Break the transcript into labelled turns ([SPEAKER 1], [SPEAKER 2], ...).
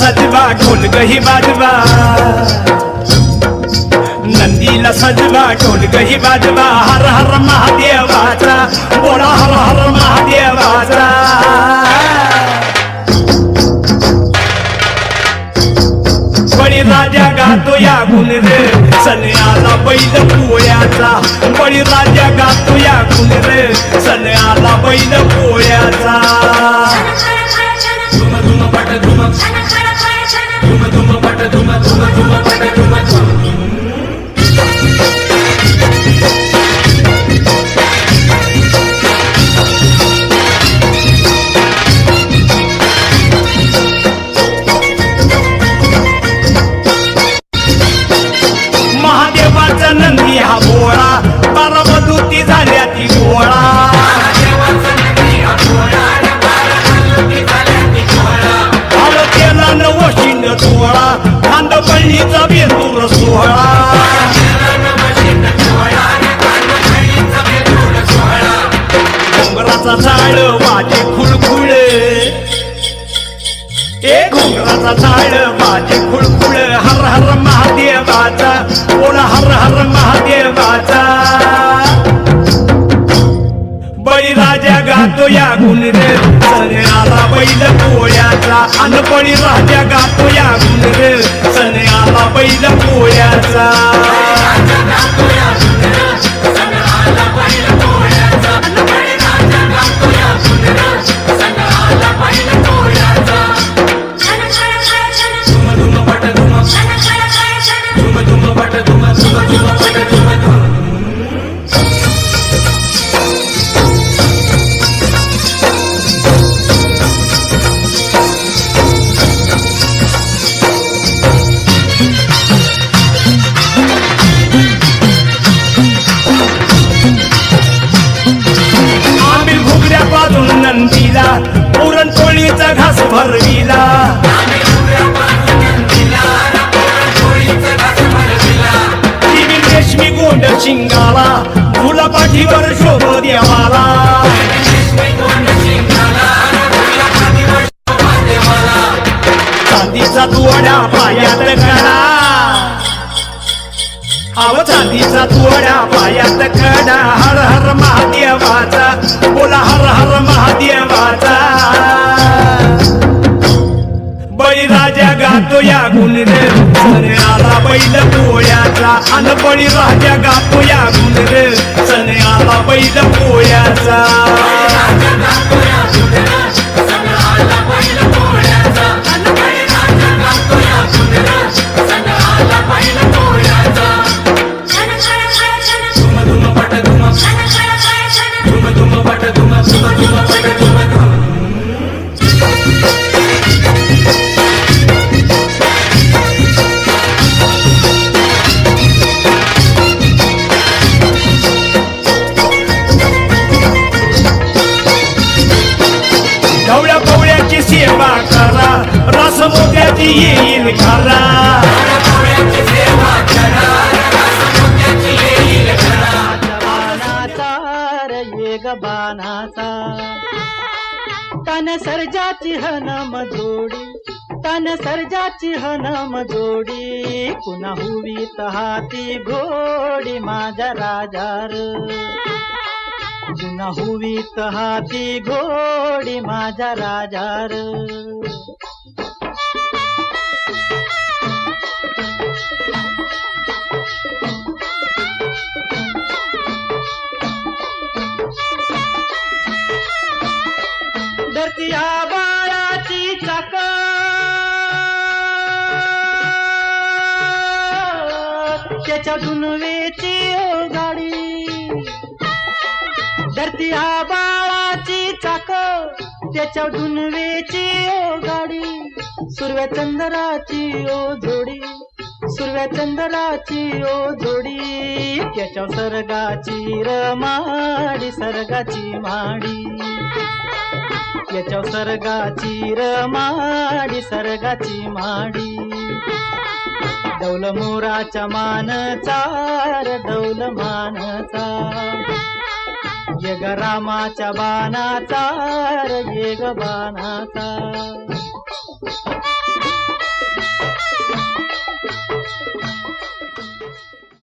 [SPEAKER 1] ढोल गही बाजवा। नंदीला सजवा ढोल गही बाजवा। हर हर महादेवाचा बोला हर हर महादेवाचा बळी राजा गातो या गुण रे सन्याला बैल पोळ्याचा. बळी राजा गातो या गुण रे सन्याला बैल पोळ्याचा.
[SPEAKER 2] धुम धुम पट धुम. धुम धुम पट धुम धुम धुम पट धुम
[SPEAKER 1] महादेवाचा सोहळा झाड वाजे खुळखुळ ए घोंगराचा झाड माझे खुळखुळ हर हर महादेवाचा हर हर महादेवाचा बळी राजा गातो या गुण रे आला बैल पोळ्याचा अन बळी राजा गातो बैल पोळ्याचा. रेशमी शिंगाला मुला पाठीवर शोभ देवाला. चांदीचा तुवड्या पायात कडा अव चांदीचा तुवड्या पायात कडा हर हर महादेवाचा बोला हर हर महादेवाचा. बळीराजा गातो या गुण रे आला बैल पोळ्याचा अन अनपळी राजा गातो या गुण सने आला बैल पोळ्याचा मोत्याची येईल खरा.
[SPEAKER 3] बाणाचा तन सर्जाची हनम जोडी तन सर्जाची हनम जोडी. पुन्हा हुवी हाती घोडी माझ्या राजार. पुन्हा हुवीत हाती घोडी माझ्या राजार. धरती आबाळाची चाक त्याच्या दुनवेची गाडी धरती आबाळाची चाक त्याच्या दुनवेची गाडी सुरव्या चंद्राची ओ जोडी. सुरव्या चंद्राची ओ जोडी. त्याच्या सर्गाची रमाडी सर्गाची माडी. याच्या सर्गाची रमाडी सर्गाची माडी. डौल मोराच्या मानचार र डौल मानचा. यग रामाच्या बाणाचा र येग बाणाचा.